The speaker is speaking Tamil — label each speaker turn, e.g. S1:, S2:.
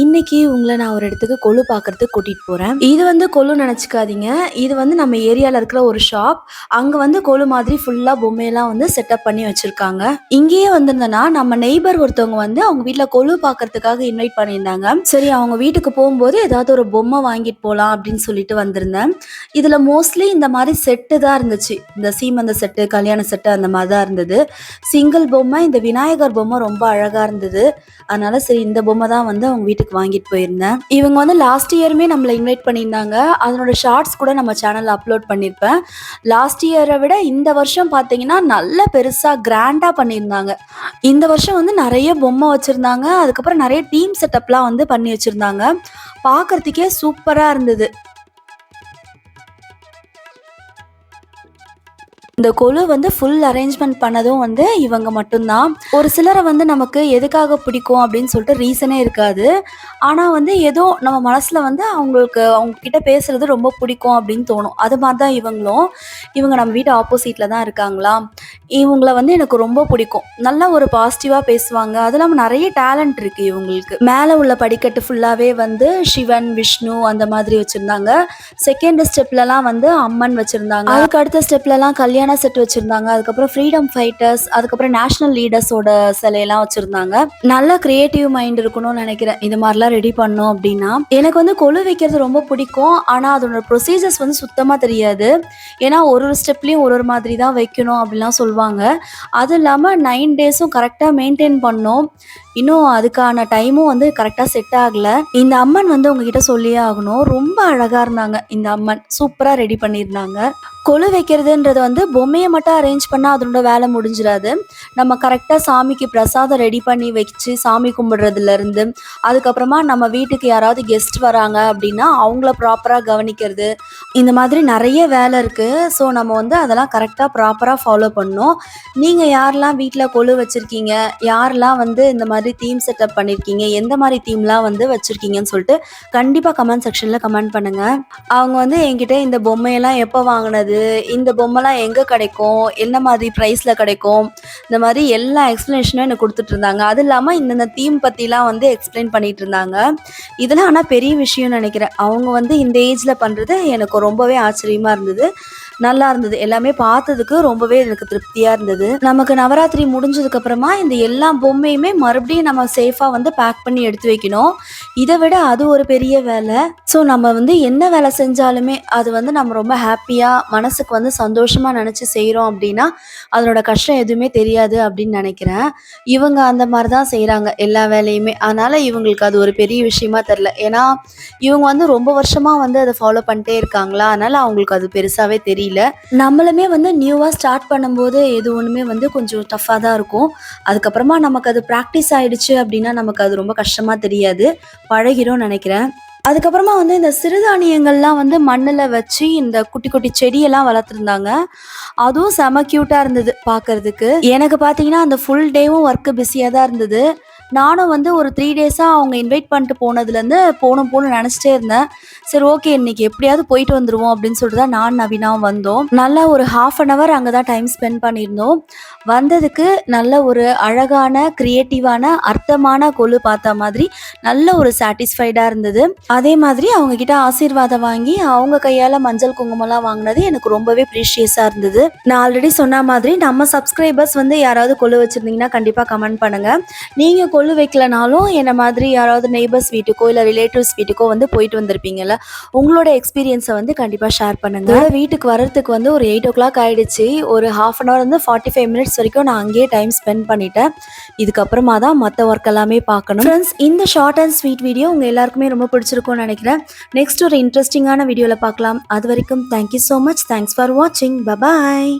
S1: இன்னைக்கு உங்களை நான் ஒரு இடத்துக்கு கொலு பார்க்கறதுக்கு கூட்டிகிட்டு போகிறேன் இது வந்து கொலு நினச்சிக்காதீங்க. இது வந்து நம்ம ஏரியாவில் இருக்கிற ஒரு ஷாப் அங்கே வந்து கொலு மாதிரி ஃபுல்லாக பொம்மையெல்லாம் வந்து செட்டப் பண்ணி வச்சுருக்காங்க. இங்கேயே வந்திருந்தேன்னா நம்ம நெய்பர் ஒருத்தவங்க வந்து அவங்க வீட்டில் கொலு பார்க்கறதுக்காக இன்வைட் பண்ணியிருந்தாங்க. சரி அவங்க வீட்டுக்கு போகும்போது ஏதாவது ஒரு பொம்மை வாங்கிட்டு போகலாம் அப்படின்னு சொல்லிட்டு வந்திருந்தேன். இதில் மோஸ்ட்லி இந்த மாதிரி செட்டு தான் இருந்துச்சு. இந்த சீமந்த செட்டு கல்யாண செட்டு அந்த மாதிரி தான் இருந்தது. சிங்கிள் பொம்மை இந்த விநாயகர் பொம்மை ரொம்ப அழகாக இருந்தது. அதனால சரி இந்த பொம்மை தான் வந்து அவங்க வீட்டு வீட்டுக்கு வாங்கிட்டு போயிருந்தேன். இவங்க வந்து லாஸ்ட் இயருமே நம்மளை இன்வைட் பண்ணியிருந்தாங்க. அதனோட ஷார்ட்ஸ் கூட நம்ம சேனலில் அப்லோட் பண்ணியிருப்பேன். லாஸ்ட் இயரை விட இந்த வருஷம் பார்த்தீங்கன்னா நல்ல பெருசாக கிராண்டாக பண்ணியிருந்தாங்க. இந்த வருஷம் வந்து நிறைய பொம்மை வச்சுருந்தாங்க. அதுக்கப்புறம் நிறைய டீம் செட்டப்லாம் வந்து பண்ணி வச்சுருந்தாங்க. பார்க்கறதுக்கே சூப்பராக இருந்தது. இந்த கொலு வந்து ஃபுல் அரேஞ்ச்மெண்ட் பண்ணதும் வந்து இவங்க மட்டும்தான். ஒரு சிலரை வந்து நமக்கு எதுக்காக பிடிக்கும் அப்படின்னு சொல்லிட்டு ரீசனே இருக்காது. ஆனால் வந்து ஏதோ நம்ம மனசில் வந்து அவங்களுக்கு அவங்க கிட்ட பேசுறது ரொம்ப பிடிக்கும் அப்படின்னு தோணும். அது மாதிரி தான் இவங்களும். இவங்க நம்ம வீட்டு ஆப்போசிட்டில் தான் இருக்காங்களா? இவங்கள வந்து எனக்கு ரொம்ப பிடிக்கும். நல்லா ஒரு பாசிட்டிவாக பேசுவாங்க. அது இல்லாமல் நிறைய டேலண்ட் இருக்குது இவங்களுக்கு. மேலே உள்ள படிக்கட்டு ஃபுல்லாகவே வந்து சிவன் விஷ்ணு அந்த மாதிரி வச்சுருந்தாங்க. செகண்ட் ஸ்டெப்லலாம் வந்து அம்மன் வச்சுருந்தாங்க. அதுக்கு அடுத்த ஸ்டெப்லலாம் கல்யாண செட் வச்சுருந்தாங்க. அதுக்கப்புறம் ஃப்ரீடம் ஃபைட்டர்ஸ் அதுக்கப்புறம் நேஷனல் லீடர்ஸோட சிலையெல்லாம் வச்சுருந்தாங்க. நல்ல கிரியேட்டிவ் மைண்ட் இருக்கணும்னு நினைக்கிறேன். இது மாதிரிலாம் ரெடி பண்ணோம் அப்படின்னா எனக்கு வந்து கொலு வைக்கிறது ரொம்ப பிடிக்கும். ஆனால் அதோட ப்ரொசீஜர்ஸ் வந்து சுத்தமாக தெரியாது. ஏன்னா ஒரு ஒரு ஸ்டெப்லேயும் ஒரு ஒரு மாதிரி தான் வைக்கணும் அப்படிலாம் சொல்லுவாங்க. அதுவும் இல்லாமல் நைன் டேஸும் கரெக்டாக மெயின்டைன் பண்ணோம். இன்னும் அதுக்கான டைமும் வந்து கரெக்டாக செட் ஆகலை. இந்த அம்மன் வந்து உங்ககிட்ட சொல்லியே ஆகணும். ரொம்ப அழகாக இருந்தாங்க இந்த அம்மன். சூப்பராக ரெடி பண்ணியிருந்தாங்க. கொலு வைக்கிறதுன்றது வந்து பொம்மையை மட்டும் அரேஞ்ச் பண்ணால் அதனோட வேலை முடிஞ்சிடாது. நம்ம கரெக்டாக சாமிக்கு பிரசாதம் ரெடி பண்ணி வச்சு சாமி கும்பிடுறதுலேருந்து அதுக்கப்புறமா நம்ம வீட்டுக்கு யாராவது கெஸ்ட் வராங்க அப்படின்னா அவங்கள ப்ராப்பராக கவனிக்கிறது. இந்த மாதிரி நிறைய வேலை இருக்குது ஸோ நம்ம வந்து அதெல்லாம் கரெக்டாக ப்ராப்பராக ஃபாலோ பண்ணணும் நீங்கள் யாரெல்லாம் வீட்டில் கொலு வச்சுருக்கீங்க? யாரெல்லாம் வந்து இந்த மாதிரி தீம் செட்டப் பண்ணியிருக்கீங்க எந்த மாதிரி தீம்லாம் வந்து வச்சுருக்கீங்கன்னு சொல்லிட்டு கண்டிப்பாக கமெண்ட் செக்ஷனில் கமெண்ட் பண்ணுங்கள் அவங்க வந்து என்கிட்ட இந்த பொம்மையெல்லாம் எப்போ வாங்கினது? இந்த பொம்மைலாம் எங்கே கிடைக்கும்? என்ன மாதிரி ப்ரைஸில் கிடைக்கும்? இந்த மாதிரி எல்லா எக்ஸ்ப்ளனேஷனும் எனக்கு கொடுத்துட்டு இருந்தாங்க. அது இல்லாமல் இந்தந்த தீம் பற்றிலாம் வந்து எக்ஸ்பிளைன் பண்ணிட்டு இருந்தாங்க. இதெல்லாம் ஆனால் பெரிய விஷயம்னு நினைக்கிறேன். அவங்க வந்து இந்த ஏஜில் பண்ணுறது எனக்கு ரொம்பவே ஆச்சரியமாக இருந்தது. நல்லா இருந்தது. எல்லாமே பார்த்ததுக்கு ரொம்பவே எனக்கு திருப்தியாக இருந்தது. நமக்கு நவராத்திரி முடிஞ்சதுக்கு அப்புறமா இந்த எல்லா பொம்மையுமே மறுபடியும் நம்ம சேஃபாக வந்து பேக் பண்ணி எடுத்து வைக்கணும். இதை விட அது ஒரு பெரிய வேலை. ஸோ நம்ம வந்து என்ன வேலை செஞ்சாலுமே அது வந்து நம்ம ரொம்ப ஹாப்பியாக மனசுக்கு வந்து சந்தோஷமாக நினச்சி செய்கிறோம் அப்படின்னா அதனோட கஷ்டம் எதுவுமே தெரியாது அப்படின்னு நினைக்கிறேன். இவங்க அந்த மாதிரி தான் செய்கிறாங்க எல்லா வேலையுமே. அதனால் இவங்களுக்கு அது ஒரு பெரிய விஷயமா தெரில ஏன்னா இவங்க வந்து ரொம்ப வருஷமாக வந்து அதை ஃபாலோ பண்ணிட்டே இருக்காங்களா? அதனால் அவங்களுக்கு அது பெருசாகவே தெரியல. இல்லை நம்மளுமே வந்து நியூவாக ஸ்டார்ட் பண்ணும்போது எது ஒன்றுமே வந்து கொஞ்சம் டஃப்பாக தான் இருக்கும். அதுக்கப்புறமா நமக்கு அது ப்ராக்டிஸ் ஆகிடுச்சு அப்படின்னா நமக்கு அது ரொம்ப கஷ்டமாக தெரியாது. பழகிறோம் நினைக்கிறேன். அதுக்கப்புறமா வந்து இந்த சிறுதானியங்கள்லாம் வந்து மண்ணில் வச்சு இந்த குட்டி குட்டி செடியெல்லாம் வளர்த்துருந்தாங்க. அதுவும் செம க்யூட்டாக இருந்தது பார்க்கறதுக்கு எனக்கு பார்த்தீங்கன்னா அந்த ஃபுல் டேவும் ஒர்க்கு பிஸியாக தான் இருந்தது. நானும் வந்து ஒரு த்ரீ டேஸாக அவங்க இன்வைட் பண்ணிட்டு போனதுலேருந்து போகணும் போகணும்னு நினச்சிட்டே இருந்தேன். சரி ஓகே இன்னைக்கு எப்படியாவது போயிட்டு வந்துடுவோம் அப்படின்னு சொல்லிட்டு தான் நான் நவீனாவும் வந்தோம். நல்லா ஒரு ஹாஃப் அன் ஹவர் அங்கே தான் டைம் ஸ்பெண்ட் பண்ணியிருந்தோம். வந்ததுக்கு நல்ல ஒரு அழகான க்ரியேட்டிவான அர்த்தமான கொலு பார்த்த மாதிரி நல்ல ஒரு சாட்டிஸ்ஃபைடாக இருந்தது. அதே மாதிரி அவங்க கிட்ட ஆசீர்வாதம் வாங்கி அவங்க கையால் மஞ்சள் குங்குமம்லாம் வாங்கினது எனக்கு ரொம்பவே ப்ரீஷியஸாக இருந்தது. நான் ஆல்ரெடி சொன்ன மாதிரி நம்ம சப்ஸ்கிரைபர்ஸ் வந்து யாராவது கொலு வச்சுருந்தீங்கன்னா கண்டிப்பாக கமெண்ட் பண்ணுங்கள் நீங்கள் கொலு வைக்கலனாலும் என்ன மாதிரி யாராவது நெய்பர்ஸ் வீட்டுக்கோ இல்லை ரிலேட்டிவ்ஸ் வீட்டுக்கோ வந்து போயிட்டு வந்திருப்பீங்கல்ல உங்களோட எக்ஸ்பீரியன்ஸை வந்து கண்டிப்பாக ஷேர் பண்ணுங்க. வீட்டுக்கு வர்றதுக்கு வந்து ஒரு எயிட் ஓ கிளாக் ஆயிடுச்சு. ஒரு ஹாஃப் அன் ஹவர் வந்து ஃபார்ட்டி ஃபைவ் மினிட்ஸ் வரைக்கும் நான் அங்கேயே டைம் ஸ்பெண்ட் பண்ணிட்டேன். இதுக்கப்புறமா தான் மற்ற ஒர்க் எல்லாமே பார்க்கணும். ஃப்ரெண்ட்ஸ் இந்த ஷார்ட் அண்ட் ஸ்வீட் வீடியோ உங்கள் எல்லாருக்குமே ரொம்ப பிடிச்சிருக்கும்னு நினைக்கிறேன். நெக்ஸ்ட் ஒரு இன்ட்ரெஸ்டிங்கான வீடியோவில் பார்க்கலாம். அது வரைக்கும் thank you so much thanks for வாட்சிங் பபாய்